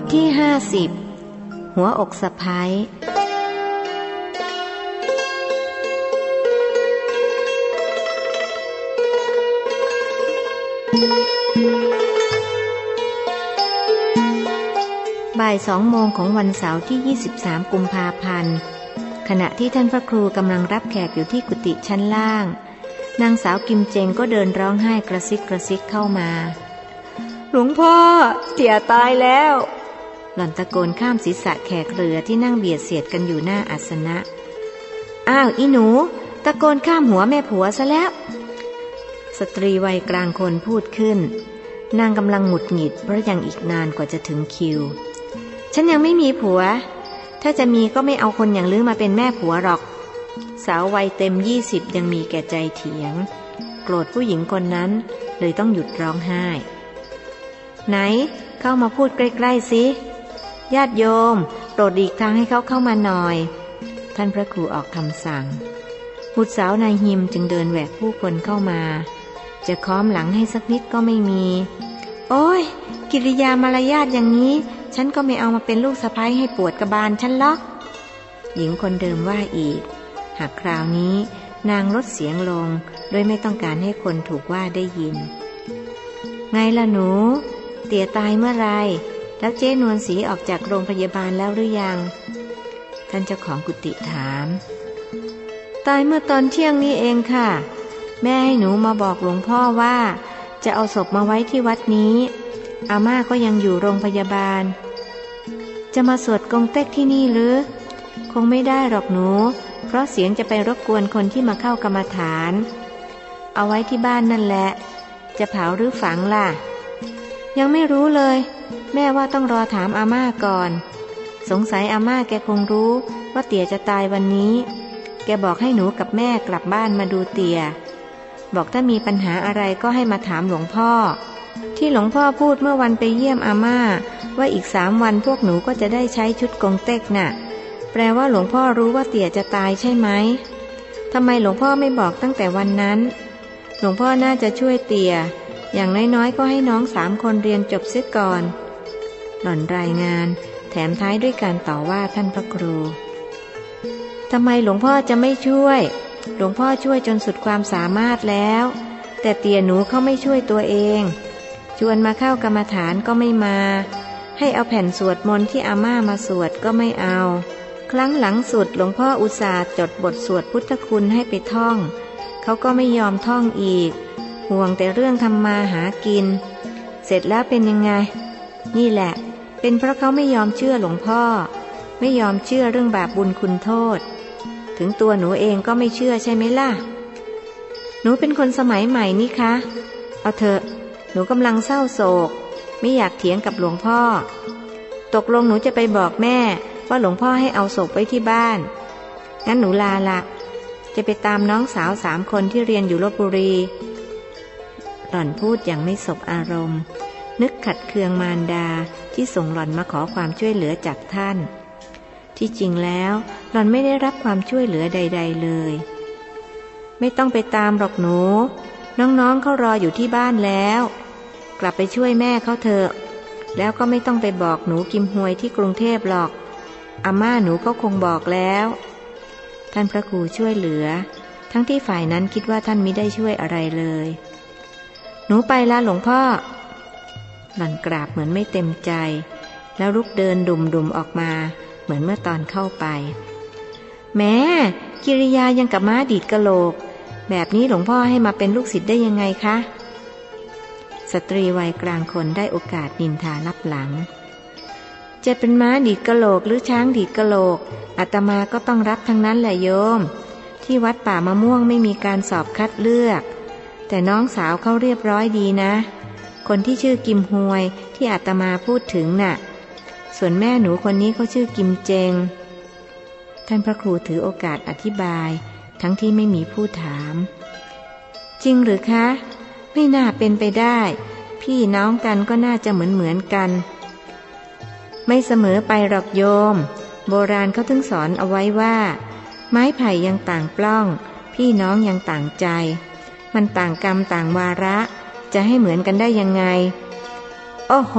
ทที่ห้าสิบหัวอกสะพ้ายบ่ายสองโมงของวันเสาร์ที่ 23 กุมภาพันธ์ ขณะที่ท่านพระครูกำลังรับแขกอยู่ที่กุฏิชั้นล่าง นางสาวกิมเจงก็เดินร้องไห้กระซิกกระซิกเข้ามา หลวงพ่อเตียตายแล้ว หล่อนตะโกนข้ามศีรษะแขกเรือที่นั่งเบียดเสียดกันอยู่หน้าอาสนะ อ้าวอีหนู ตะโกนข้ามหัวแม่ผัวซะแล้ว สตรีวัยกลางคนพูดขึ้น นางกำลังหงุดหงิดเพราะยังอีกนานกว่าจะถึงคิว ฉันยังไม่มีผัว ถ้าจะมีก็ไม่เอาคนอย่างลือมาเป็นแม่ผัวหรอก สาววัยเต็มยี่สิบยังมีแก่ใจเถียง โกรธผู้หญิงคนนั้นเลยต้องหยุดร้องไห้ ไหนเข้ามาพูดใกล้ๆสิ ญาติโยม โปรดดีกทางให้เขาเข้ามาหน่อย ท่านพระครูออกคำสั่งบุตรสาวนายหิมจึงเดินแหวกผู้คนเข้ามา จะค้อมหลังให้สักนิดก็ไม่มี โอ้ย กิริยามารยาทอย่างนี้ ฉันก็ไม่เอามาเป็นลูกสะพ้ายให้ปวดกระบาลฉันหรอก หญิงคนเดิมว่าอีก หากคราวนี้นางลดเสียงลงโดยไม่ต้องการให้คนถูกว่าได้ยิน ไงล่ะหนู เตี่ยตายเมื่อไร แล้วเจ๊นวลสีออกจากโรงพยาบาลแล้วหรือยัง ท่านเจ้าของกุฏิถาม ตายเมื่อตอนเที่ยงนี้เองค่ะ แม่ให้หนูมาบอกหลวงพ่อว่า จะเอาศพมาไว้ที่วัดนี้ อาม่าก็ยังอยู่โรงพยาบาล จะมาสวดกงเต็กที่นี่หรือ คงไม่ได้หรอกหนู เพราะเสียงจะไปรบกวนคนที่มาเข้ากรรมฐาน เอาไว้ที่บ้านนั่นแหละ จะเผาหรือฝังล่ะ ยังไม่รู้เลย แม่ว่าต้องรอถามอาม่าก่อน สงสัยอาม่าแกคงรู้ว่าเตี่ยจะตายวันนี้ แกบอกให้หนูกับแม่กลับบ้านมาดูเตี่ยบอกถ้ามีปัญหาอะไรก็ให้มาถามหลวงพ่อ ที่หลวงพ่อพูดเมื่อวันไปเยี่ยมอาม่า ว่าอีกสามวันพวกหนูก็จะได้ใช้ชุดกงเต็กน่ะ แปลว่าหลวงพ่อรู้ว่าเตี่ยจะตายใช่ไหมทำไมหลวงพ่อไม่บอกตั้งแต่วันนั้น หลวงพ่อน่าจะช่วยเตี่ยอย่างน้อยๆ ก็ให้น้องสามคนเรียนจบเสียก่อน หล่อนรายงาน แถมท้ายด้วยการต่อว่าท่านพระครูทำไมหลวงพ่อจะไม่ช่วย หลวงพ่อช่วยจนสุดความสามารถแล้ว แต่เตี่ยหนูเขาไม่ช่วยตัวเอง ชวนมาเข้ากรรมฐานก็ไม่มา ให้เอาแผ่นสวดมนต์ที่อาม่ามาสวดก็ไม่เอา ครั้งหลังสุดหลวงพ่ออุตส่าห์จดบทสวดพุทธคุณให้ไปท่อง เขาก็ไม่ยอมท่องอีก ห่วงแต่เรื่องทำมาหากิน เสร็จแล้วเป็นยังไง นี่แหละ เป็นเพราะเขาไม่ยอมเชื่อหลวงพ่อ ไม่ยอมเชื่อเรื่องบาปบุญคุณโทษ ถึงตัวหนูเองก็ไม่เชื่อใช่ไหมล่ะ หนูเป็นคนสมัยใหม่นี่คะ เอาเถอะ หนูกำลังเศร้าโศก ไม่อยากเถียงกับหลวงพ่อ ตกลงหนูจะไปบอกแม่ว่าหลวงพ่อให้เอาศพไว้ที่บ้าน งั้นหนูลาละจะไปตามน้องสาวสามคนที่เรียนอยู่ลบบุรี หล่อนพูดอย่างไม่สบอารมณ์ นึกขัดเคืองมารดาที่ส่งหล่อนมาขอความช่วยเหลือจากท่าน ที่จริงแล้วหล่อนไม่ได้รับความช่วยเหลือใด ๆ เลย ไม่ต้องไปตามหรอกหนู น้องๆเขารออยู่ที่บ้านแล้ว กลับไปช่วยแม่เขาเถอะ แล้วก็ไม่ต้องไปบอกหนูกิมหวยที่กรุงเทพหรอกอาม่าหนูก็คงบอกแล้ว ท่านพระครูช่วยเหลือ ทั้งที่ฝ่ายนั้นคิดว่าท่านมิได้ช่วยอะไรเลย หนูไปละหลวงพ่อ หล่อนกราบเหมือนไม่เต็มใจ แล้วลุกเดินดุมๆออกมา เหมือนเมื่อตอนเข้าไป แม้กิริยายังกับม้าดีดกะโหลก แบบนี้หลวงพ่อให้มาเป็นลูกศิษย์ได้ยังไงคะ สตรีวัยกลางคนได้โอกาสนินทารับหลัง จะเป็นม้าดีดกะโหลกหรือช้างดีดกะโหลกอาตมาก็ต้องรับทั้งนั้นแหละโยม ที่วัดป่ามะม่วงไม่มีการสอบคัดเลือก แต่น้องสาวเขาเรียบร้อยดีนะ คนที่ชื่อกิมฮวยที่อาตมาพูดถึงน่ะ ส่วนแม่หนูคนนี้เขาชื่อกิมเจง ท่านพระครูถือโอกาสอธิบาย ทั้งที่ไม่มีผู้ถาม จริงหรือคะ ไม่น่าเป็นไปได้ พี่น้องกันก็น่าจะเหมือนเหมือนกัน ไม่เสมอไปหรอกโยม โบราณเขาถึงสอนเอาไว้ว่า ไม้ไผ่ยังต่างปล้อง พี่น้องยังต่างใจ มันต่างกรรมต่างวาระ จะให้เหมือนกันได้ยังไง โอ้โห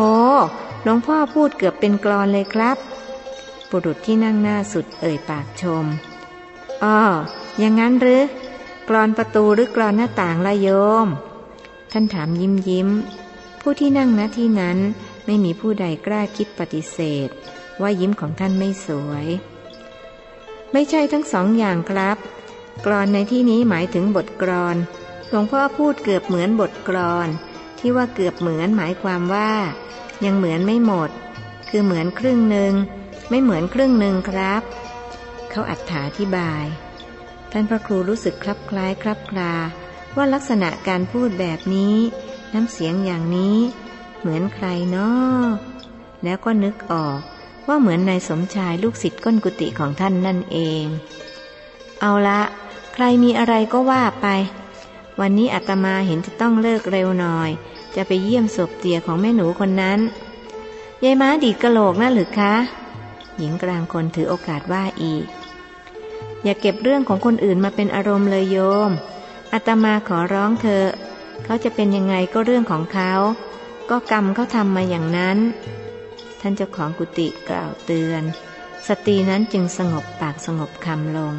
หลวงพ่อพูดเกือบเป็นกรอนเลยครับ บุรุษที่นั่งหน้าสุดเอ่ยปากชม อ้อ อย่างนั้นหรือ กรอนประตูหรือกรอนหน้าต่างละโยม ท่านถามยิ้มยิ้ม ผู้ที่นั่งณที่นั้นไม่มีผู้ใดกล้าคิดปฏิเสธ ว่ายิ้มของท่านไม่สวย ไม่ใช่ทั้งสองอย่างครับ กรอนในที่นี้หมายถึงบทกรอน หลวงพ่อพูดเกือบเหมือนบทกรอน ที่ว่าเกือบเหมือนหมายความว่า ยังเหมือนไม่หมด คือเหมือนครึ่งหนึ่งไม่เหมือนครึ่งหนึ่งครับ เขาอัดถาธิบาย ท่านพระครูรู้สึกคลับคล้ายคลับคลาว่าลักษณะการพูดแบบนี้ น้ำเสียงอย่างนี้ เหมือนใครเนาะแล้วก็นึกออกว่าเหมือนนายสมชายลูกศิษย์ก้นกุฏิของท่านนั่นเอง เอาละ ใครมีอะไรก็ว่าไป วันนี้อาตมาเห็นจะต้องเลิกเร็วหน่อย จะไปเยี่ยมศพเตียของแม่หนูคนนั้นยายม้าดีดกระโหลกนะหรือคะ หญิงกลางคนถือโอกาสว่าอีก อย่าเก็บเรื่องของคนอื่นมาเป็นอารมณ์เลยโยมอาตมาขอร้องเธอ เขาจะเป็นยังไงก็เรื่องของเขา ก็กรรมเขาทำมาอย่างนั้น ท่านเจ้าของกุฏิกล่าวเตือน สตรีนั้นจึงสงบปากสงบคำลง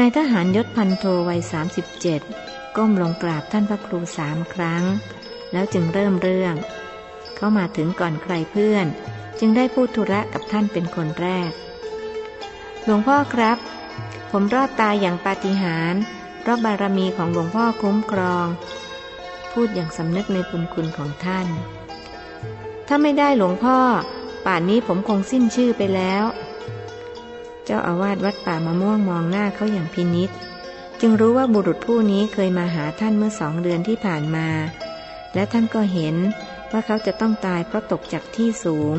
นายทหารยศพันโทวัยสามสิบเจ็ดก้มลงกราบท่านพระครูสามครั้ง แล้วจึงเริ่มเรื่อง เข้ามาถึงก่อนใครเพื่อน จึงได้พูดธุระกับท่านเป็นคนแรก หลวงพ่อครับ ผมรอดตายอย่างปาฏิหาริย์เพราะบารมีของหลวงพ่อคุ้มครอง พูดอย่างสำนึกในบุญคุณของท่าน ถ้าไม่ได้หลวงพ่อ ป่านนี้ผมคงสิ้นชื่อไปแล้ว จ้าอาวาสวัดป่ามะม่วงมองหน้าเขาอย่างพินิษจึงรู้ว่าบุรุษผู้นี้เคยมาหาท่านเมื่อสองเดือนที่ผ่านมา และท่านก็เห็นว่าเขาจะต้องตายเพราะตกจากที่สูง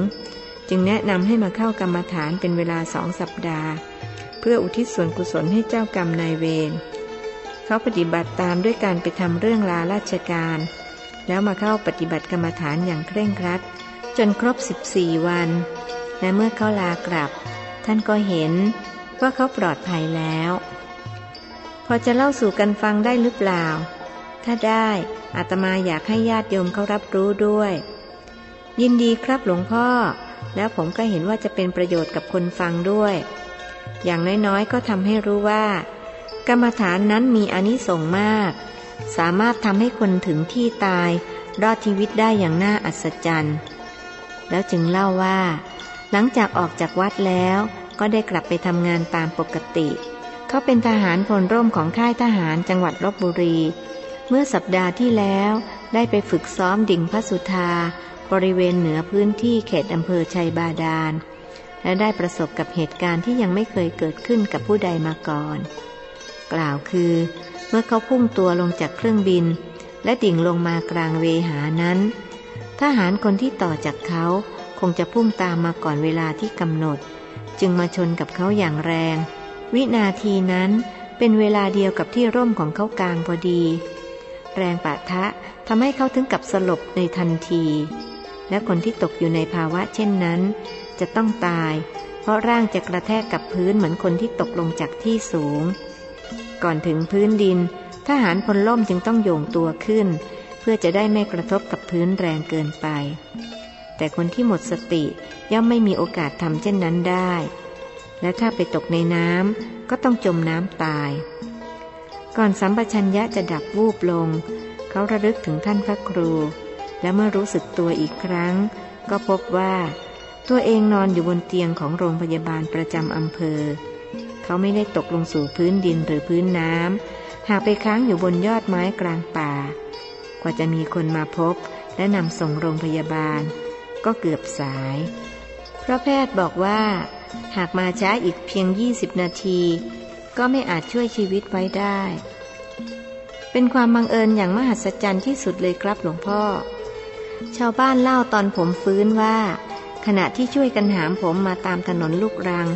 จึงแนะนำให้มาเข้ากรรมฐานเป็นเวลาสองสัปดาห์ เพื่ออุทิศส่วนกุศลให้เจ้ากรรมนายเวรเขาปฏิบัติตามด้วยการไปทำเรื่องลาราชการ แล้วมาเข้าปฏิบัติกรรมฐานอย่างเคร่งครัด จนครบ 14 วัน และเมื่อเขาลากลับ ท่านก็เห็นว่าเขาปลอดภัยแล้ว พอจะเล่าสู่กันฟังได้หรือเปล่า ถ้าได้อาตมาอยากให้ญาติโยมเขารับรู้ด้วย ยินดีครับหลวงพ่อ แล้วผมก็เห็นว่าจะเป็นประโยชน์กับคนฟังด้วย อย่างน้อยๆก็ทำให้รู้ว่า กรรมฐานนั้นมีอนิสงส์มาก สามารถทำให้คนถึงที่ตายรอดชีวิตได้อย่างน่าอัศจรรย์ แล้วจึงเล่าว่า หลังจากออกจากวัดแล้วก็ได้กลับไปทำงานตามปกติ เขาเป็นทหารพลร่มของค่ายทหารจังหวัดลบบุรี เมื่อสัปดาห์ที่แล้วได้ไปฝึกซ้อมดิ่งพระสุธา บริเวณเหนือพื้นที่เขตอำเภอชัยบาดาล และได้ประสบกับเหตุการณ์ที่ยังไม่เคยเกิดขึ้นกับผู้ใดมาก่อน กล่าวคือ เมื่อเขาพุ่งตัวลงจากเครื่องบิน และดิ่งลงมากลางเวหานั้น ทหารคนที่ต่อจากเขา คงจะพุ่งตามมาก่อนเวลาที่กำหนด จึงมาชนกับเขาอย่างแรง วินาทีนั้นเป็นเวลาเดียวกับที่ร่มของเขากลางพอดี แรงปะทะทำให้เขาถึงกับสลบในทันที และคนที่ตกอยู่ในภาวะเช่นนั้น จะต้องตาย เพราะร่างจะกระแทกกับพื้นเหมือนคนที่ตกลงจากที่สูง ก่อนถึงพื้นดิน ทหารพลล่มจึงต้องโยงตัวขึ้น เพื่อจะได้ไม่กระทบกับพื้นแรงเกินไป แต่คนที่หมดสติย่อมไม่มีโอกาสทำเช่นนั้นได้ และถ้าไปตกในน้ำก็ต้องจมน้ำตาย ก่อนสัมปชัญญะจะดับวูบลง เขาระลึกถึงท่านพระครู และเมื่อรู้สึกตัวอีกครั้ง ก็พบว่า ตัวเองนอนอยู่บนเตียงของโรงพยาบาลประจำอำเภอ เขาไม่ได้ตกลงสู่พื้นดินหรือพื้นน้ำหากไปค้างอยู่บนยอดไม้กลางป่า กว่าจะมีคนมาพบและนำส่งโรงพยาบาล ก็เกือบสาย เพราะแพทย์บอกว่า หากมาช้าอีกเพียง 20 นาที ก็ไม่อาจช่วยชีวิตไว้ได้ เป็นความบังเอิญอย่างมหัศจรรย์ที่สุดเลยครับหลวงพ่อ ชาวบ้านเล่าตอนผมฟื้นว่า ขณะที่ช่วยกันหามผมมาตามถนนลูกรัง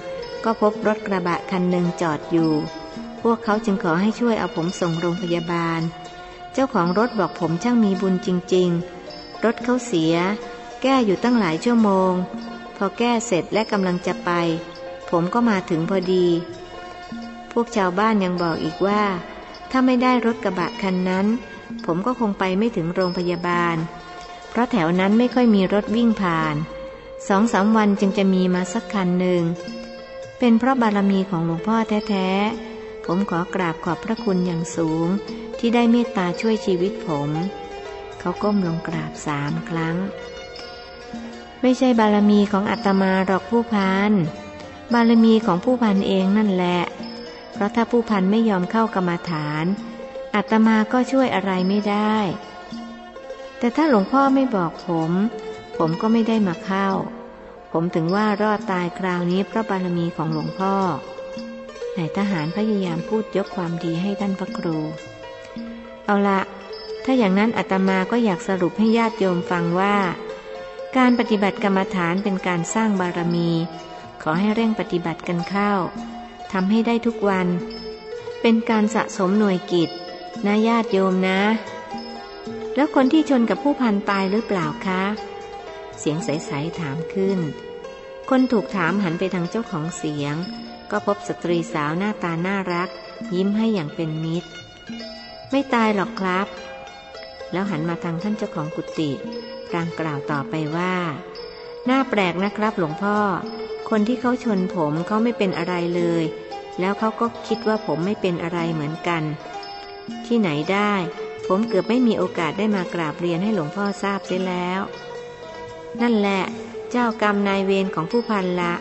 ก็พบรถกระบะคันหนึ่งจอดอยู่ พวกเขาจึงขอให้ช่วยเอาผมส่งโรงพยาบาล เจ้าของรถบอกผมช่างมีบุญจริง ๆ รถเขาเสีย แก้อยู่ตั้งหลายชั่วโมง พอแก้เสร็จและกำลังจะไป ผมก็มาถึงพอดี พวกชาวบ้านยังบอกอีกว่า ถ้าไม่ได้รถกระบะคันนั้น ผมก็คงไปไม่ถึงโรงพยาบาล เพราะแถวนั้นไม่ค่อยมีรถวิ่งผ่านสองสามวันจึงจะมีมาสักคันหนึ่ง เป็นเพราะบารมีของหลวงพ่อแท้ๆ ผมขอกราบขอบพระคุณอย่างสูง ที่ได้เมตตาช่วยชีวิตผม เขาก้มลงกราบสามครั้ง ไม่ใช่บารมีของอาตมาหรอกผู้พัน บารมีของผู้พันเองนั่นแหละ เพราะถ้าผู้พันไม่ยอมเข้ากรรมาฐานอาตมาก็ช่วยอะไรไม่ได้ แต่ถ้าหลวงพ่อไม่บอกผม ผมก็ไม่ได้มาเข้า ผมถึงว่ารอดตายคราวนี้เพราะบารมีของหลวงพ่อนายทหารพยายามพูดยกความดีให้ท่านพระครู เอาละ ถ้าอย่างนั้นอาตมาก็อยากสรุปให้ญาติโยมฟังว่า การปฏิบัติกรรมฐานเป็นการสร้างบารมี ขอให้เร่งปฏิบัติกันเข้าทำให้ได้ทุกวัน เป็นการสะสมหน่วยกิจนะญาติโยมนะ แล้วคนที่ชนกับผู้พันตายหรือเปล่าคะ เสียงใสๆถามขึ้น คนถูกถามหันไปทางเจ้าของเสียง ก็พบสตรีสาวหน้าตาน่ารัก ยิ้มให้อย่างเป็นมิตร ไม่ตายหรอกครับ แล้วหันมาทางท่านเจ้าของกุฏิ พลางกล่าวต่อไปว่า น่าแปลกนะครับหลวงพ่อ คนที่เขาชนผมเขาไม่เป็นอะไรเลย แล้วเขาก็คิดว่าผมไม่เป็นอะไรเหมือนกัน ที่ไหนได้ ผมเกือบไม่มีโอกาสได้มากราบเรียนให้หลวงพ่อทราบเสียแล้ว นั่นแหละ เจ้ากรรมนายเวรของผู้พันละ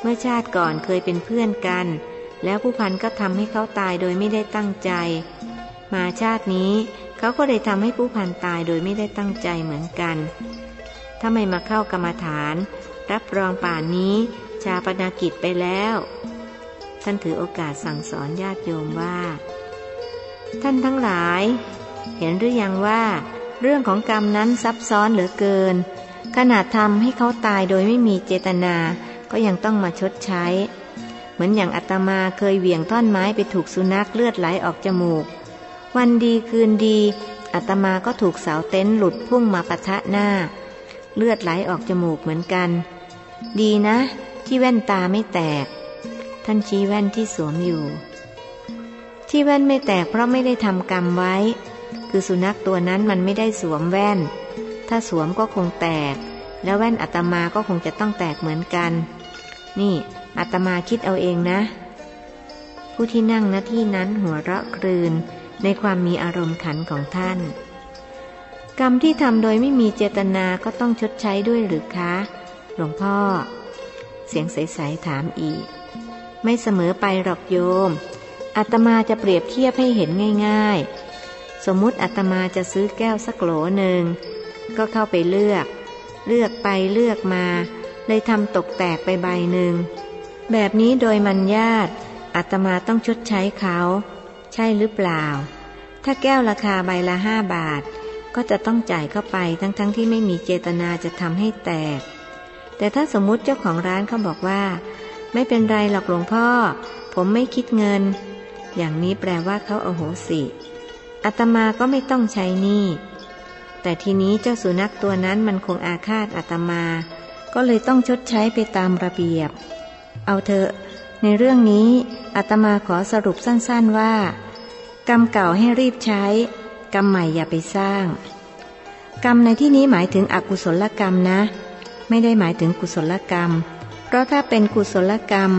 เมื่อชาติก่อนเคยเป็นเพื่อนกัน แล้วผู้พันก็ทำให้เขาตายโดยไม่ได้ตั้งใจ มาชาตินี้ เขาก็เลยทำให้ผู้พันตายโดยไม่ได้ตั้งใจเหมือนกัน ถ้าไม่มาเข้ากรรมฐาน รับรองป่านนี้ ชาปนากิจไปแล้ว ท่านถือโอกาสสั่งสอนญาติโยมว่า ท่านทั้งหลาย เห็นหรือยังว่า เรื่องของกรรมนั้นซับซ้อนเหลือเกิน ขนาดทำให้เขาตายโดยไม่มีเจตนาก็ยังต้องมาชดใช้ เหมือนอย่างอาตมาเคยเหวี่ยงท่อนไม้ไปถูกสุนัขเลือดไหลออกจมูก วันดีคืนดีอาตมาก็ถูกเสาเต็นท์หลุดพุ่งมาปะทะหน้า เลือดไหลออกจมูกเหมือนกัน ดีนะ ที่แว่นตาไม่แตก ท่านชี้แว่นที่สวมอยู่ ที่แว่นไม่แตกเพราะไม่ได้ทำกรรมไว้ คือสุนัขตัวนั้นมันไม่ได้สวมแว่น ถ้าสวมก็คงแตก แล้วแว่นอาตมาก็คงจะต้องแตกเหมือนกัน นี่อาตมาคิดเอาเองนะ ผู้ที่นั่งณที่นั้นหัวเราะครืน ในความมีอารมณ์ขันของท่าน กรรมที่ทำโดยไม่มีเจตนาก็ต้องชดใช้ด้วยหรือคะ หลวงพ่อ เสียงใสๆถามอีก ไม่เสมอไปหรอกโยมอาตมาจะเปรียบเทียบให้เห็นง่าย ๆ สมมุติอาตมาจะซื้อแก้วสักโหลหนึ่ง ก็เข้าไปเลือก เลือกไปเลือกมา เลยทำตกแตกไปใบหนึ่ง แบบนี้โดยมันญาติอาตมาต้องชดใช้เขา ใช่หรือเปล่า ถ้าแก้วราคาใบละห้าบาท ก็จะต้องจ่ายเข้าไปทั้งๆทที่ไม่มีเจตนาจะทำให้แตก แต่ถ้าสมมุติเจ้าของร้านเขาบอกว่า ไม่เป็นไรหรอกหลวงพ่อ ผมไม่คิดเงิน อย่างนี้แปลว่าเขาเอาโหสิอาตมาก็ไม่ต้องใช้หนี้แต่ทีนี้เจ้าสุนัขตัวนั้นมันคงอาฆาตอาตมา ก็เลยต้องชดใช้ไปตามระเบียบ เอาเถอะ ในเรื่องนี้อาตมาขอสรุปสั้นๆว่า กรรมเก่าให้รีบใช้ กรรมใหม่อย่าไปสร้าง กรรมในที่นี้หมายถึงอกุศลกรรมนะ ไม่ได้หมายถึงกุศลกรรม เพราะถ้าเป็นกุศลกรรม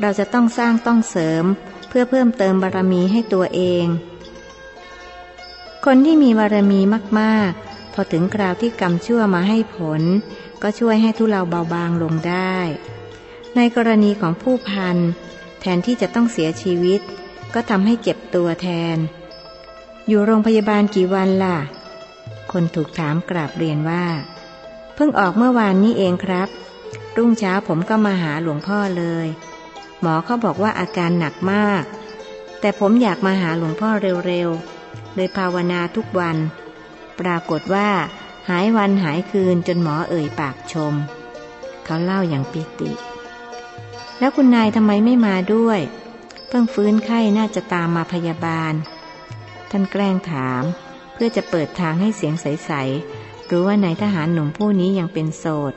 เราจะต้องสร้างต้องเสริม เพื่อเพิ่มเติมบารมีให้ตัวเอง คนที่มีบารมีมากๆ พอถึงคราวที่กรรมชั่วมาให้ผล ก็ช่วยให้ทุเลาเบาบางลงได้ ในกรณีของผู้พัน แทนที่จะต้องเสียชีวิต ก็ทำให้เจ็บตัวแทน อยู่โรงพยาบาลกี่วันล่ะ คนถูกถามกราบเรียนว่า เพิ่งออกเมื่อวานนี้เองครับ รุ่งเช้าผมก็มาหาหลวงพ่อเลย หมอเขาบอกว่าอาการหนักมาก แต่ผมอยากมาหาหลวงพ่อเร็วๆ เลยภาวนาทุกวัน ปรากฏว่าหายวันหายคืนจนหมอเอ่ยปากชม เขาเล่าอย่างปิติ แล้วคุณนายทำไมไม่มาด้วย เพิ่งฟื้นไข้น่าจะตามมาพยาบาล ท่านแกล้งถาม เพื่อจะเปิดทางให้เสียงใสๆรู้ว่านายทหารหนุ่มผู้นี้ยังเป็นโสด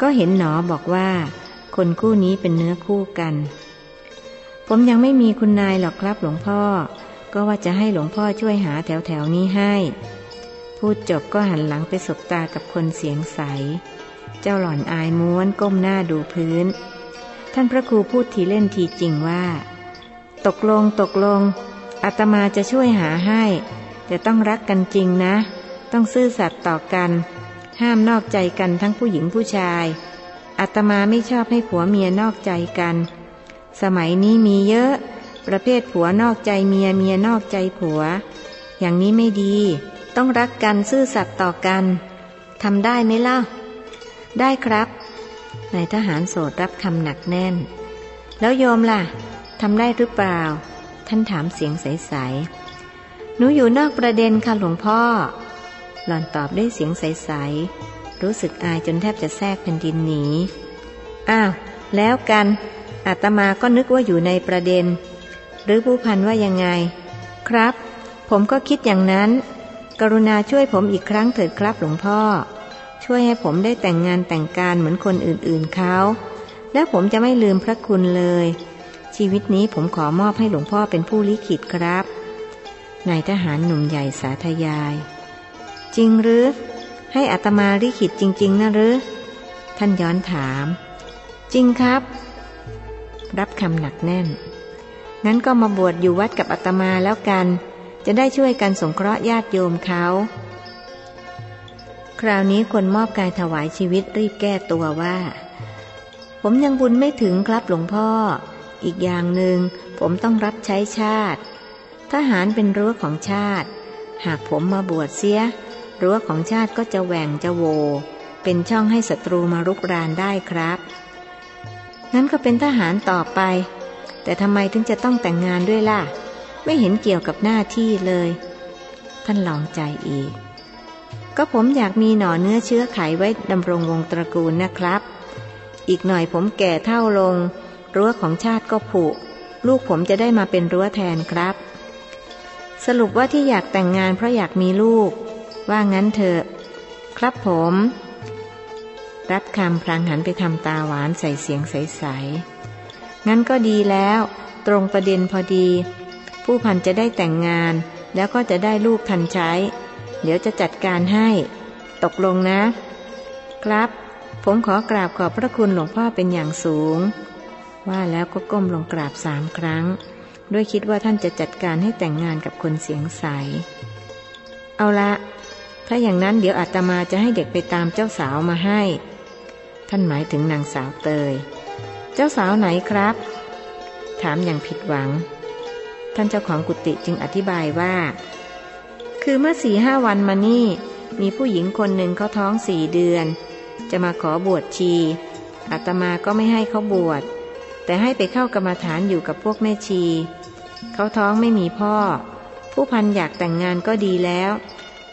ก็เห็นหนอบอกว่า คนคู่นี้เป็นเนื้อคู่กัน ผมยังไม่มีคุณนายหรอกครับหลวงพ่อ ก็ว่าจะให้หลวงพ่อช่วยหาแถวแถวนี้ให้พูดจบก็หันหลังไปสบตากับคนเสียงใส เจ้าหล่อนอายม้วนก้มหน้าดูพื้น ท่านพระครูพูดทีเล่นทีจริงว่า ตกลงตกลงอาตมาจะช่วยหาให้ แต่ต้องรักกันจริงนะ ต้องซื่อสัตย์ต่อกัน ห้ามนอกใจกันทั้งผู้หญิงผู้ชายอาตมาไม่ชอบให้ผัวเมียนอกใจกัน สมัยนี้มีเยอะ ประเภทผัวนอกใจเมียเมียนอกใจผัว อย่างนี้ไม่ดี ต้องรักกันซื่อสัตย์ต่อกันทำได้ไหมเล่าได้ครับ นายทหารโสดรับคำหนักแน่น แล้วโยมล่ะทำได้หรือเปล่า ท่านถามเสียงใสๆหนูอยู่นอกประเด็นค่ะหลวงพ่อ หล่อนตอบด้วยเสียงใสๆรู้สึกอายจนแทบจะแทรกแผ่นดินหนีอ้าว แล้วกันอาตมาก็นึกว่าอยู่ในประเด็น หรือผู้พันว่ายังไง ครับ ผมก็คิดอย่างนั้น กรุณาช่วยผมอีกครั้งเถิดครับหลวงพ่อ ช่วยให้ผมได้แต่งงานแต่งการเหมือนคนอื่นๆเขา และผมจะไม่ลืมพระคุณเลย ชีวิตนี้ผมขอมอบให้หลวงพ่อเป็นผู้ลิขิตครับนายทหารหนุ่มใหญ่สาธยาย จริงหรือ ให้อัตมาลิขิตจริง ๆนะหรือ ท่านย้อนถาม จริงครับ รับคำหนักแน่น งั้นก็มาบวชอยู่วัดกับอาตมาแล้วกัน จะได้ช่วยกันสงเคราะห์ญาติโยมเขา คราวนี้คนมอบกายถวายชีวิตรีบแก้ตัวว่า ผมยังบุญไม่ถึงครับหลวงพ่อ อีกอย่างหนึ่งผมต้องรับใช้ชาติ ทหารเป็นรั้วของชาติ หากผมมาบวชเสีย รั้วของชาติก็จะแหว่งจะโว เป็นช่องให้ศัตรูมารุกรานได้ครับ งั้นก็เป็นทหารต่อไป แต่ทำไมถึงจะต้องแต่งงานด้วยล่ะ ไม่เห็นเกี่ยวกับหน้าที่เลย ท่านลองใจอีก ก็ผมอยากมีหน่อเนื้อเชื้อไขไว้ดำรงวงตระกูลนะครับ อีกหน่อยผมแก่เท่าลง รั้วของชาติก็ผุ ลูกผมจะได้มาเป็นรั้วแทนครับ สรุปว่าที่อยากแต่งงานเพราะอยากมีลูก ว่างั้นเถอะ ครับผม รับคำพลางหันไปทำตาหวานใส่เสียงใสๆ งั้นก็ดีแล้ว ตรงประเด็นพอดี ผู้พันจะได้แต่งงานแล้วก็จะได้ลูกทันใช้ เดี๋ยวจะจัดการให้ ตกลงนะ ครับ ผมขอกราบขอบพระคุณหลวงพ่อเป็นอย่างสูง ว่าแล้วก็ก้มลงกราบสามครั้ง ด้วยคิดว่าท่านจะจัดการให้แต่งงานกับคนเสียงใส เอาละ ถ้าอย่างนั้นเดี๋ยวอาตมาจะให้เด็กไปตามเจ้าสาวมาให้ ท่านหมายถึงนางสาวเตย เจ้าสาวไหนครับ ถามอย่างผิดหวัง ท่านเจ้าของกุฏิจึงอธิบายว่า คือเมื่อสี่ห้าวันมานี่ มีผู้หญิงคนหนึ่งเขาท้องสี่เดือน จะมาขอบวชชีอาตมาก็ไม่ให้เขาบวช แต่ให้ไปเข้ากรรมฐานอยู่กับพวกแม่ชี เขาท้องไม่มีพ่อ ผู้พันอยากแต่งงานก็ดีแล้ว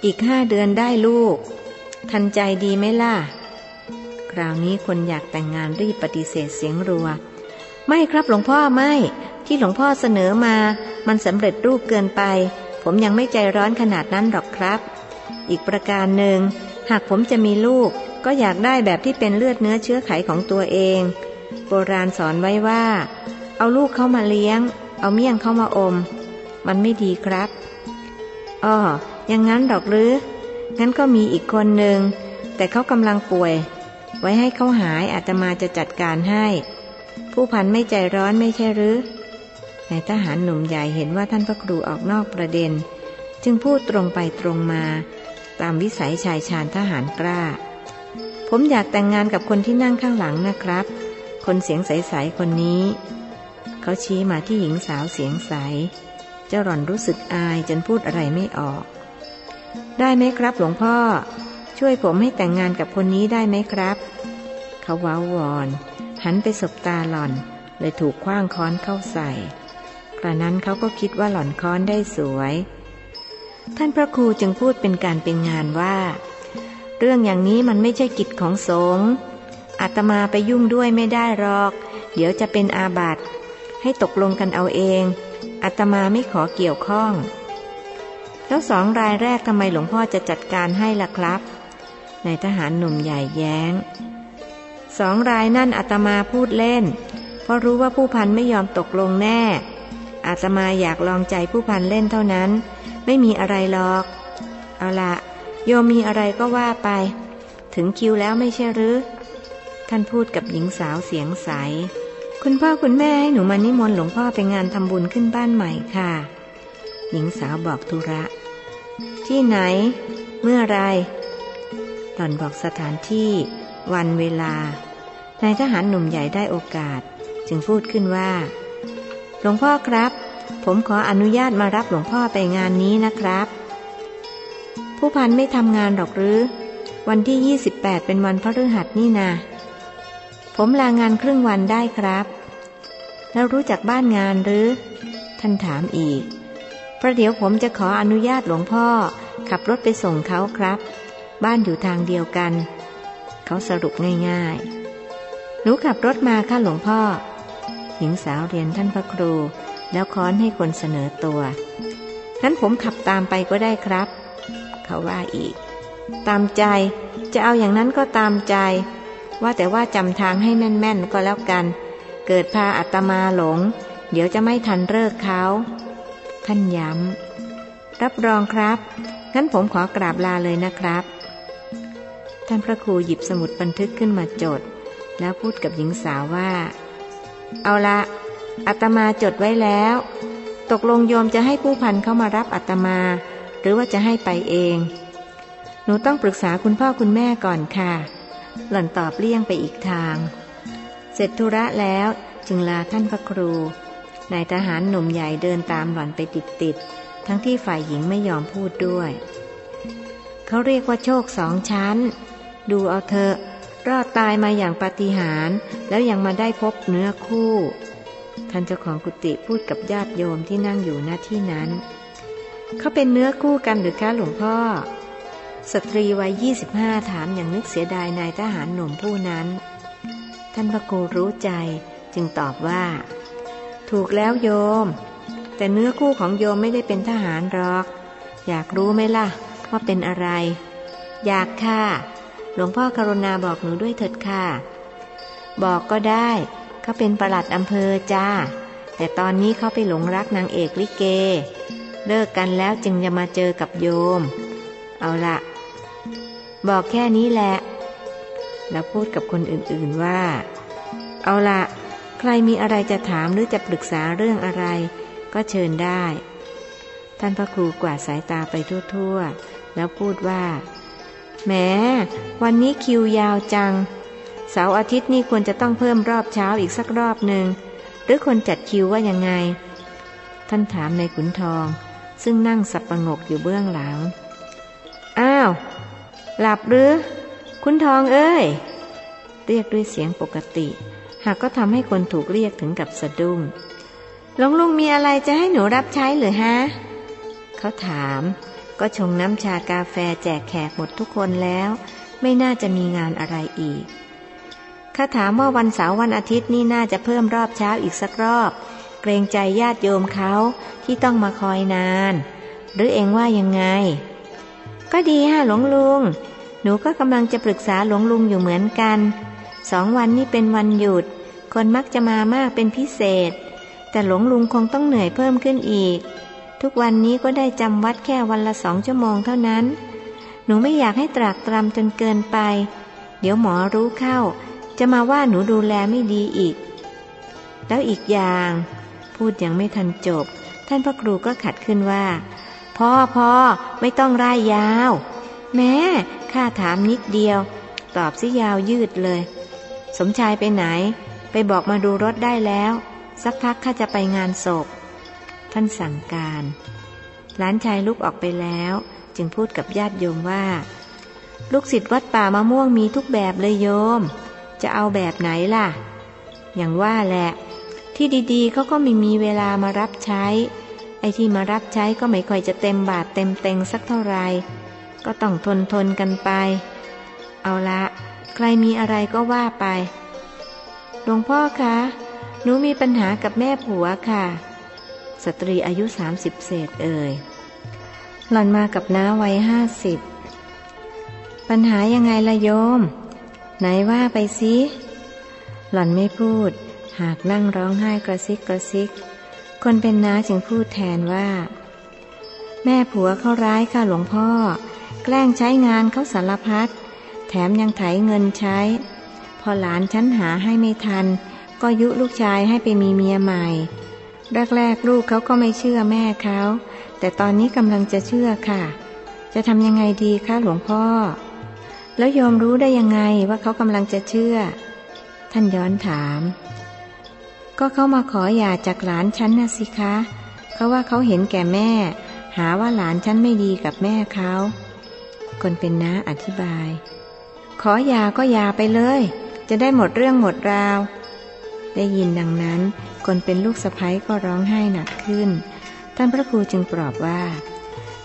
อีกห้าเดือนได้ลูก ทันใจดีไหมล่ะ คราวนี้คนอยากแต่งงานรีบปฏิเสธเสียงรัว ไม่ครับหลวงพ่อไม่ ที่หลวงพ่อเสนอมา มันสำเร็จรูปเกินไป ผมยังไม่ใจร้อนขนาดนั้นหรอกครับ อีกประการหนึ่ง หากผมจะมีลูก ก็อยากได้แบบที่เป็นเลือดเนื้อเชื้อไขของตัวเอง โบราณสอนไว้ว่า เอาลูกเข้ามาเลี้ยง เอาเมี่ยงเข้ามาอม มันไม่ดีครับอ้อยังงั้นหรอกหรือ งั้นก็มีอีกคนหนึ่ง แต่เขากำลังป่วย ไว้ให้เขาหายอาตมาจะจัดการให้ ผู้พันไม่ใจร้อนไม่ใช่หรือ นายทหารหนุ่มใหญ่เห็นว่าท่านพระครูออกนอกประเด็น จึงพูดตรงไปตรงมา ตามวิสัยชายชาญทหารกล้า ผมอยากแต่งงานกับคนที่นั่งข้างหลังนะครับ คนเสียงใสๆคนนี้ เขาชี้มาที่หญิงสาวเสียงใส เจ้าหล่อนรู้สึกอายจนพูดอะไรไม่ออก ได้ไหมครับหลวงพ่อ ช่วยผมให้แต่งงานกับคนนี้ได้ไหมครับ เขาว้าวอน หันไปสบตาหล่อน เลยถูกคว้างค้อนเข้าใส่ กระนั้นเขาก็คิดว่าหล่อนค้อนได้สวย ท่านพระครูจึงพูดเป็นการเป็นงานว่า เรื่องอย่างนี้มันไม่ใช่กิจของสงฆ์อาตมาไปยุ่งด้วยไม่ได้หรอก เดี๋ยวจะเป็นอาบัติ ให้ตกลงกันเอาเองอาตมาไม่ขอเกี่ยวข้อง แล้วสองรายแรกทำไมหลวงพ่อจะจัดการให้ล่ะครับนายทหารหนุ่มใหญ่แย้ง สองรายนั่นอาตมาพูดเล่น เพราะรู้ว่าผู้พันไม่ยอมตกลงแน่ อาตมาอยากลองใจผู้พันเล่นเท่านั้น ไม่มีอะไรหรอก เอาละโยมมีอะไรก็ว่าไป ถึงคิวแล้วไม่ใช่หรือ ท่านพูดกับหญิงสาวเสียงใส คุณพ่อคุณแม่ให้หนูมานิมนต์หลวงพ่อไปงานทำบุญขึ้นบ้านใหม่ค่ะ หญิงสาวบอกธุระ ที่ไหน เมื่อไรหล่อนบอกสถานที่ วันเวลานายทหารหนุ่มใหญ่ได้โอกาส จึงพูดขึ้นว่า หลวงพ่อครับ ผมขออนุญาตมารับหลวงพ่อไปงานนี้นะครับ ผู้พันไม่ทำงานหรอกหรือ วันที่ 28 เป็นวันพฤหัสนี่นาผมลางานครึ่งวันได้ครับ แล้วรู้จักบ้านงานหรือ ท่านถามอีกประเดี๋ยวผมจะขออนุญาตหลวงพ่อ ขับรถไปส่งเขาครับ บ้านอยู่ทางเดียวกัน เขาสรุปง่ายๆ หนูขับรถมาค่ะหลวงพ่อ หญิงสาวเรียนท่านพระครู แล้วค้อนให้คนเสนอตัวงั้นผมขับตามไปก็ได้ครับ เขาว่าอีก ตามใจจะเอาอย่างนั้นก็ตามใจ ว่าแต่ว่าจำทางให้แม่นๆก็แล้วกัน เกิดพาอัตมาหลง เดี๋ยวจะไม่ทันเลิกเขาท่านย้ำรับรองครับ งั้นผมขอกราบลาเลยนะครับ ท่านพระครูหยิบสมุดบันทึกขึ้นมาจด แล้วพูดกับหญิงสาวว่า เอาละอาตมาจดไว้แล้ว ตกลงโยมจะให้ผู้พันเข้ามารับอาตมา หรือว่าจะให้ไปเอง หนูต้องปรึกษาคุณพ่อคุณแม่ก่อนค่ะ หล่อนตอบเลี่ยงไปอีกทาง เสร็จธุระแล้วจึงลาท่านพระครูนายทหารหนุ่มใหญ่เดินตามหล่อนไปติดๆทั้งที่ฝ่ายหญิงไม่ยอมพูดด้วย เขาเรียกว่าโชคสองชั้น ดูเอาเถอะ รอดตายมาอย่างปาฏิหาริย์แล้วยังมาได้พบเนื้อคู่ ท่านเจ้าของกุฏิพูดกับญาติโยมที่นั่งอยู่หน้าที่นั้น เขาเป็นเนื้อคู่กันหรือคะหลวงพ่อ สตรีวัยยี่สิบห้าถามอย่างนึกเสียดายนายทหารหนุ่มผู้นั้น ท่านพระครูรู้ใจจึงตอบว่า ถูกแล้วโยม แต่เนื้อคู่ของโยมไม่ได้เป็นทหารหรอก อยากรู้ไหมล่ะว่าเป็นอะไร อยากค่ะ หลวงพ่อกรุณาบอกหนูด้วยเถิดค่ะ บอกก็ได้เขาเป็นประหลัดอำเภอจ้า แต่ตอนนี้เขาไปหลงรักนางเอกลิเก เลิกกันแล้วจึงจะมาเจอกับโยม เอาละบอกแค่นี้แหละ แล้วพูดกับคนอื่นๆว่า เอาละใครมีอะไรจะถามหรือจะปรึกษาเรื่องอะไร ก็เชิญได้ ท่านพระครูกวาดสายตาไปทั่ว ๆ แล้วพูดว่า แหมวันนี้คิวยาวจัง เสาร์อาทิตย์นี่ควรจะต้องเพิ่มรอบเช้าอีกสักรอบหนึ่งหรือคนจัดคิวว่ายังไง ท่านถามในขุนทอง ซึ่งนั่งสับประงกอยู่เบื้องหลัง อ้าว หลับหรือ คุณทองเอ้ย เรียกด้วยเสียงปกติ หากก็ทำให้คนถูกเรียกถึงกับสะดุ้งหลวงลุงมีอะไรจะให้หนูรับใช้หรือฮะ เขาถาม ก็ชงน้ำชากาแฟแจกแขกหมดทุกคนแล้ว ไม่น่าจะมีงานอะไรอีกข้าถามว่าวันเสาร์วันอาทิตย์นี่น่าจะเพิ่มรอบเช้าอีกสักรอบ เกรงใจญาติโยมเขาที่ต้องมาคอยนาน หรือเองว่ายังไง ก็ดีฮะหลวงลุง หนูก็กำลังจะปรึกษาหลวงลุงอยู่เหมือนกันสองวันนี้เป็นวันหยุด คนมักจะมามากเป็นพิเศษ แต่หลวงลุงคงต้องเหนื่อยเพิ่มขึ้นอีก ทุกวันนี้ก็ได้จำวัดแค่วันละสองชั่วโมงเท่านั้น หนูไม่อยากให้ตรากตรำจนเกินไป เดี๋ยวหมอรู้เข้า จะมาว่าหนูดูแลไม่ดีอีก แล้วอีกอย่าง พูดยังไม่ทันจบ ท่านพระครูก็ขัดขึ้นว่า พ่อพ่อไม่ต้องร่ายยาว แม้ข้าถามนิดเดียว ตอบซิยาวยืดเลย สมชายไปไหน ไปบอกมาดูรถได้แล้ว สักพักข้าจะไปงานศพ ท่านสั่งการ หลานชายลุกออกไปแล้ว จึงพูดกับญาติโยมว่า ลูกศิษย์วัดป่ามะม่วงมีทุกแบบเลยโยม จะเอาแบบไหนล่ะ อย่างว่าแหละ ที่ดีๆเขาก็ไม่มีเวลามารับใช้ ไอ้ที่มารับใช้ก็ไม่ค่อยจะเต็มบาทเต็มเต็งสักเท่าไหร่ก็ต้องทนทนกันไป เอาละ ใครมีอะไรก็ว่าไปหลวงพ่อคะ หนูมีปัญหากับแม่ผัวค่ะ สตรีอายุสามสิบเศษเอ่ย หล่อนมากับน้าวัยห้าสิบ ปัญหายังไงละโยม ไหนว่าไปสิหล่อนไม่พูด หากนั่งร้องไห้กระซิกกระซิก คนเป็นน้าจึงพูดแทนว่า แม่ผัวเขาร้ายค่ะหลวงพ่อ แกล้งใช้งานเขาสารพัด แถมยังไถเงินใช้ พอหลานฉันหาให้ไม่ทัน ก็ยุลูกชายให้ไปมีเมียใหม่ แรกๆลูกเขาก็ไม่เชื่อแม่เขาแต่ตอนนี้กำลังจะเชื่อค่ะ จะทำยังไงดีคะหลวงพ่อ แล้วโยมรู้ได้ยังไงว่าเขากำลังจะเชื่อ ท่านย้อนถาม ก็เขามาขอหย่าจากหลานฉันนะสิคะเขาว่าเขาเห็นแก่แม่ หาว่าหลานฉันไม่ดีกับแม่เขาคนเป็นน้าอธิบาย ขอหย่าก็หย่าไปเลย จะได้หมดเรื่องหมดราว ได้ยินดังนั้น คนเป็นลูกสะพ้ยก็ร้องไห้หนักขึ้น ท่านพระครูจึงปลอบว่า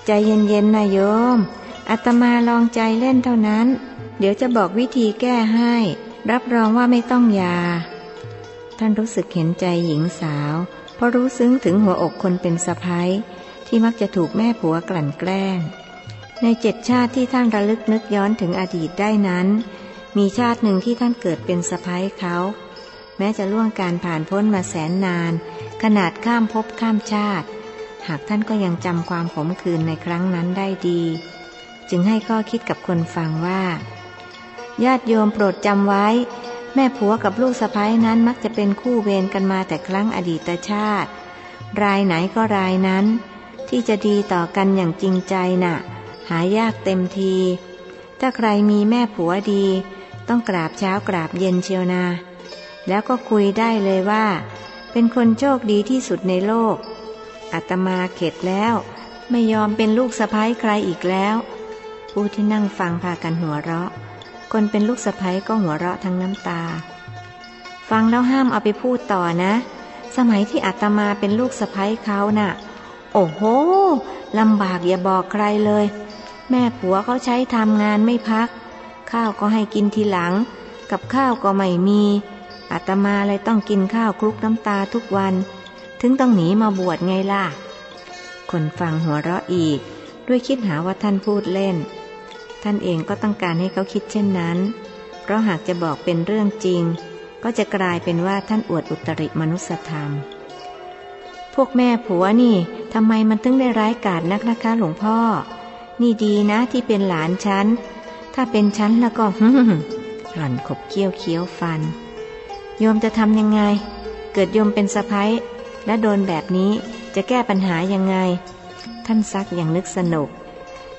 ใจเย็นๆนะโยมอาตมาลองใจเล่นเท่านั้น เดี๋ยวจะบอกวิธีแก้ให้ รับรองว่าไม่ต้องยา ท่านรู้สึกเห็นใจหญิงสาว เพราะรู้ซึ้งถึงหัวอกคนเป็นสะพ้ยที่มักจะถูกแม่ผัวกลั่นแกล้ง ในเจ็ดชาติที่ท่านระลึกนึกย้อนถึงอดีตได้นั้น มีชาติหนึ่งที่ท่านเกิดเป็นสะพ้ยเขา ม้จะล่วงการผ่านพ้นมาแสนนาน ขนาดข้ามภพข้ามชาติ หากท่านก็ยังจำความขมขื่นในครั้งนั้นได้ดี จึงให้ข้อคิดกับคนฟังว่า ญาติโยมโปรดจำไว้ แม่ผัวกับลูกสะพ้ยนั้นมักจะเป็นคู่เวรกันมาแต่ครั้งอดีตชาติ รายไหนก็รายนั้น ที่จะดีต่อกันอย่างจริงใจน่ะ หายากเต็มทีถ้าใครมีแม่ผัวดี ต้องกราบเช้ากราบเย็นเชียวนา แล้วก็คุยได้เลยว่า เป็นคนโชคดีที่สุดในโลกอาตมาเข็ดแล้ว ไม่ยอมเป็นลูกสะพ้ยใครอีกแล้ว ผู้ที่นั่งฟังพากันหัวเราะ คนเป็นลูกสะพ้ยก็หัวเราะทั้งน้ำตา ฟังแล้วห้ามเอาไปพูดต่อนะ สมัยที่อาตมาเป็นลูกสะพ้ยเขาน่ะ โอ้โหลำบากอย่าบอกใครเลย แม่ผัวเขาใช้ทำงานไม่พัก ข้าวก็ให้กินทีหลัง กับข้าวก็ไม่มี อาตมาเลยต้องกินข้าวคลุกน้ำตาทุกวัน ถึงต้องหนีมาบวชไงล่ะ คนฟังหัวเราะอีก ด้วยคิดหาว่าท่านพูดเล่น ท่านเองก็ต้องการให้เขาคิดเช่นนั้น เพราะหากจะบอกเป็นเรื่องจริง ก็จะกลายเป็นว่าท่านอวดอุตริมนุสธรรม พวกแม่ผัวนี่ทำไมมันถึงได้ร้ายกาจนักนะคะหลวงพ่อ นี่ดีนะที่เป็นหลานฉัน ถ้าเป็นฉันแล้วก็หล่อนขบเคี้ยวเคี้ยวฟัน โยมจะทำยังไง เกิดโยมเป็นสะพ้ายและโดนแบบนี้จะแก้ปัญหายังไง ท่านซักอย่างนึกสนุก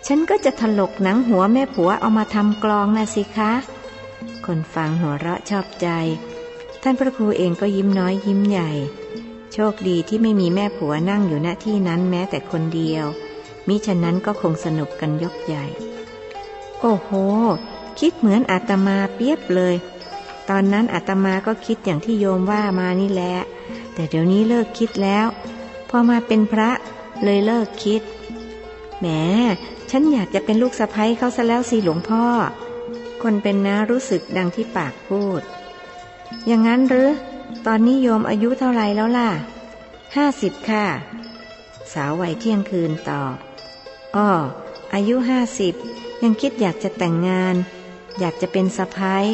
ฉันก็จะถลกหนังหัวแม่ผัวเอามาทำกลองนะสิคะ คนฟังหัวเราะชอบใจ ท่านพระครูเองก็ยิ้มน้อยยิ้มใหญ่ โชคดีที่ไม่มีแม่ผัวนั่งอยู่ณที่นั้นแม้แต่คนเดียว มิฉะนั้นก็คงสนุกกันยกใหญ่ โอ้โห คิดเหมือนอาตมาเปียบเลย ตอนนั้นอาตมาก็คิดอย่างที่โยมว่ามานี่แหละ แต่เดี๋ยวนี้เลิกคิดแล้ว พอมาเป็นพระเลยเลิกคิด แหม ฉันอยากจะเป็นลูกสะใภ้เขาซะแล้วสิหลวงพ่อ คนเป็นน้ารู้สึกดังที่ปากพูด อย่างนั้นหรือ ตอนนี้โยมอายุเท่าไรแล้วล่ะ ห้าสิบค่ะ สาววัยเที่ยงคืนตอบ อ้อ อายุห้าสิบยังคิดอยากจะแต่งงาน อยากจะเป็นสะพ้าย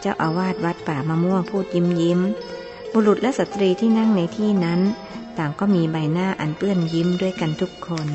เจ้าอาวาสวัดป่ามะม่วงพูดยิ้มยิ้ม บุรุษและสตรีที่นั่งในที่นั้น ต่างก็มีใบหน้าอันเปื้อนยิ้มด้วยกันทุกคน